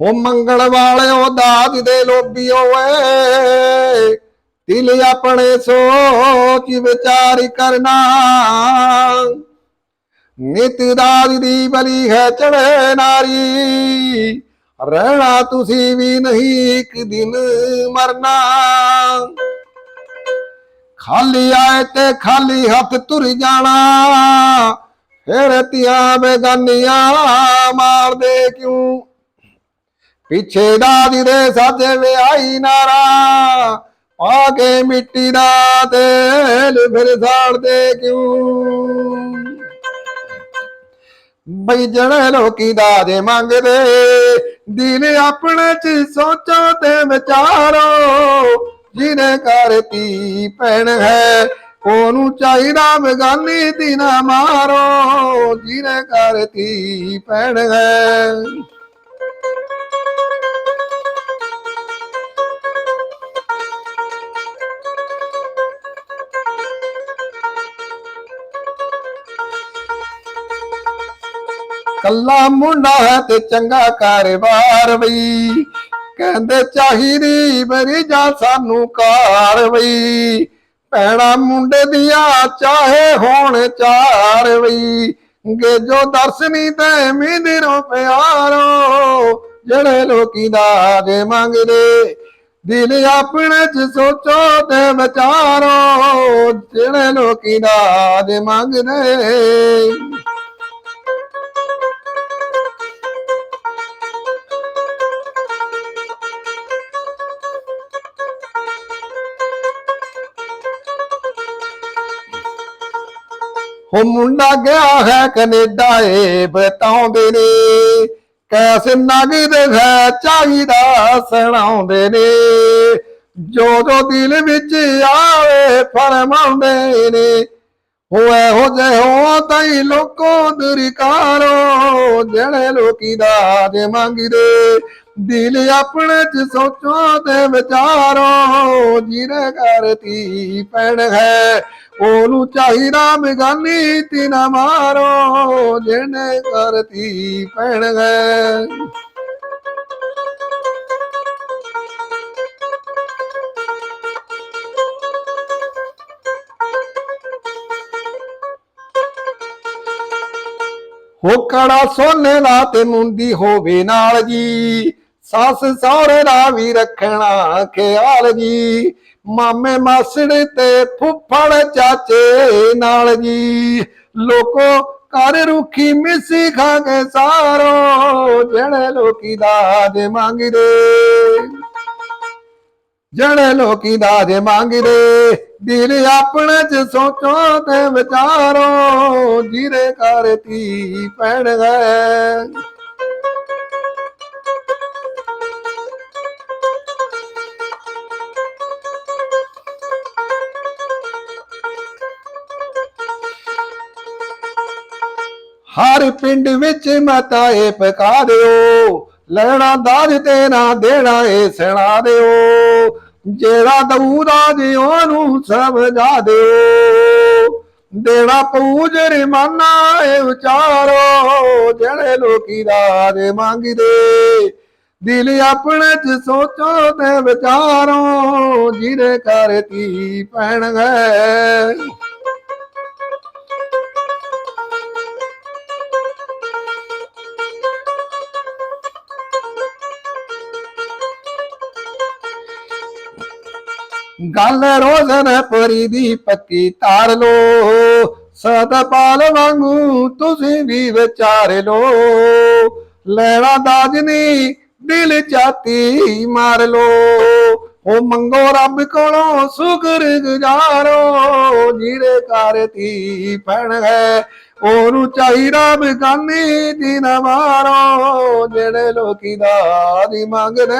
ਹੋ ਮੰਗਲ ਵਾਲਿਓ ਦਾਜ ਦੇ ਲੋਭੀ ਓਏ ਦਿਲ ਆਪਣੇ ਸੋਚ ਵਿਚਾਰ ਕਰਨਾ। ਨਿਤ ਦਾਜ ਦੀ ਬਲੀ ਹੈ ਚੜੇ ਨਾਰੀ। ਰਹਿਣਾ ਤੁਸੀਂ ਵੀ ਨਹੀਂ ਇੱਕ ਦਿਨ ਮਰਨਾ। ਖਾਲੀ ਆਏ ਤੇ ਖਾਲੀ ਹੱਥ ਤੁਰ ਜਾਣਾ। ਫਿਰ ਤੀਆਂ ਬੇਗਾਨੀਆਂ ਮਾਰਦੇ ਕਿਉਂ? ਪਿੱਛੇ ਦਾਦੀ ਦੇ ਸਾਦੇ ਵਿਆਹੀ ਨਾਰਾ, ਆ ਕੇ ਮਿੱਟੀ ਦਾ ਤੇਲ ਫਿਰ ਸਾੜਦੇ ਕਿਉਂ? ਬਈ ਜਣੇ ਲੋਕੀ ਦਾਦੇ ਮੰਗਦੇ ਦਿਲ ਆਪਣੇ ਚ ਸੋਚੋ ਤੇ ਵਿਚਾਰੋ ਜਿਹਨੇ ਘਰ ਧੀ ਭੈਣ ਹੈ, ਉਹਨੂੰ ਚਾਹੀਦਾ ਬਗਾਨੀ ਦੀ ਨਾ ਮਾਰੋ ਜਿਹਨੇ ਘਰ ਧੀ ਭੈਣ ਹੈ। ਕੱਲਾ ਮੁੰਡਾ ਹੈ ਤੇ ਚੰਗਾ ਕਾਰੋਬਾਰ ਬਈ। ਕਹਿੰਦੇ ਚਾਹੀਦੀ ਬਰੀ ਜਾ ਸਾਨੂੰ ਕਾਰ ਬਈ। ਭੈਣਾ ਮੁੰਡੇ ਦੀਆਂ ਚਾਹੇ ਹੋਣ ਚਾਰ ਬਈ। ਗੇ ਦਰਸ਼ਨੀ ਤੇ ਮਿੰਦਰੋਂ ਪਿਆਰੋ, ਜਿਹੜੇ ਲੋਕੀ ਦਾ ਦਾਜ ਮੰਗਦੇ, ਦਿਲ ਆਪਣੇ ਚ ਸੋਚੋ ਤੇ ਵਿਚਾਰੋ, ਜਿਹੜੇ ਲੋਕੀ ਦਾ ਦਾਜ ਮੰਗਦੇ। ਹੋ ਮੁੰਡਾ ਗਿਆ ਹੈ ਕੈਨੇਡਾ, ਏ ਬਤਾਉਂਦੇ ਨੇ। ਕੈਸ ਨਗਦ ਹੈ ਚਾਹੀਦਾ ਸੁਣਾਉਂਦੇ ਨੇ। ਜੋ ਜੋ ਦਿਲ ਵਿੱਚ ਆਵੇ ਫਰਮਾਉਂਦੇ ਨੇ। ਹੋ ਇਹੋ ਜਿਹੇ ਹੋ ਤਾਈ ਲੋਕੋ ਦਰਕਾਰੋ, ਜਿਹੜੇ ਲੋਕੀ ਦਾਜ ਮੰਗਦੇ। ਦਿਲ ਆਪਣੇ ਚ ਸੋਚੋ ਤੇ ਵਿਚਾਰੋ ਜਿਹਨੇ ਘਰ ਧੀ ਪੈਣ ਹੈ। ਉਹਨੂੰ ਚਾਹੀਦਾ ਬਗਾਨੀ ਤੀ ਨਾ ਮਾਰੋ, ਜਿਹਨੇ ਘਰ ਧੀ ਪੈਣ ਹੈ। ਹੋ ਕੜਾ ਸੋਨੇ ਦਾ ਤੇ ਮੁੰਦੀ ਹੋਵੇ ਨਾਲ ਜੀ। ਸੱਸ ਸਹੁਰੇ ਦਾ ਵੀ ਰੱਖਣਾ ਖਿਆਲ ਜੀ। ਮਾਮੇ ਮਾਸੜ ਤੇ ਫੁੱਫੜ ਚਾਚੇ ਨਾਲ ਜੀ। ਲੋਕੋ ਕਰ ਰੁਖੀ ਮਿੱਸੀ ਖਾ ਸਾਰੋ ਜਿਹੜੇ ਲੋਕੀ ਦਾਜ ਮੰਗਦੇ। ਜਿਹੜੇ ਲੋਕੀ ਦਾਜ ਮੰਗਦੇ, ਦਿਲ ਆਪਣੇ ਚ ਸੋਚੋ ਤੇ ਵਿਚਾਰੋ ਜਿਹਦੇ ਘਰ ਧੀ ਪੈਣ ਗਏ ਹਰ ਪਿੰਡ ਵਿੱਚ ਮਤਾਏ ਪਕਾ ਦਿਓ। ਲੈਣਾ ਦਾਜ ਤੇਰਾ ਦੇਣਾ ਏ ਸਣਾ ਦਿਓ। ਜਿਹੜਾ ਦਊ ਦਾਜ ਉਹਨੂੰ ਸਮਝਾ ਦਿਓ। ਦੇਣਾ ਪੂਜ ਜਰਮਾਨਾ ਏ ਵਿਚਾਰੋ ਜਿਹੜੇ ਲੋਕੀ ਰਾਜ ਮੰਗਦੇ। ਦਿਲ ਆਪਣੇ ਚ ਸੋਚੋ ਤੇ ਵਿਚਾਰੋ, ਜਿਹਦੇ ਘਰ ਧੀ ਪੈਣ ਗਏ ਗੱਲ ਰੋਜ਼ਨ ਪਰੀ ਦੀ ਪੱਕੀ ਤਾਰ ਲੋ ਸਤਪਾਲ ਵਾਂਗੂ ਤੁਸੀਂ ਵੀ ਵਿਚਾਰ ਲੋ ਲੈਣਾ ਦਾਜਨੀ ਦਿਲ ਚਾਤੀ ਮਾਰ ਲੋ ਉਹ ਮੰਗੋ ਰੱਬ ਕੋਲੋਂ ਸ਼ੁਕਰ ਗੁਜ਼ਾਰੋ ਜਿਹਦੇ ਘਰ ਧੀ ਭੈਣ ਹੈ। ਉਹਨੂੰ ਚਾਹੀਦਾ ਬਗਾਨੀ ਦੀ ਨਾ ਮਾਰੋ, ਜਿਹੜੇ ਲੋਕੀ ਦਾ ਦਾਦੀ ਮੰਗਦੇ।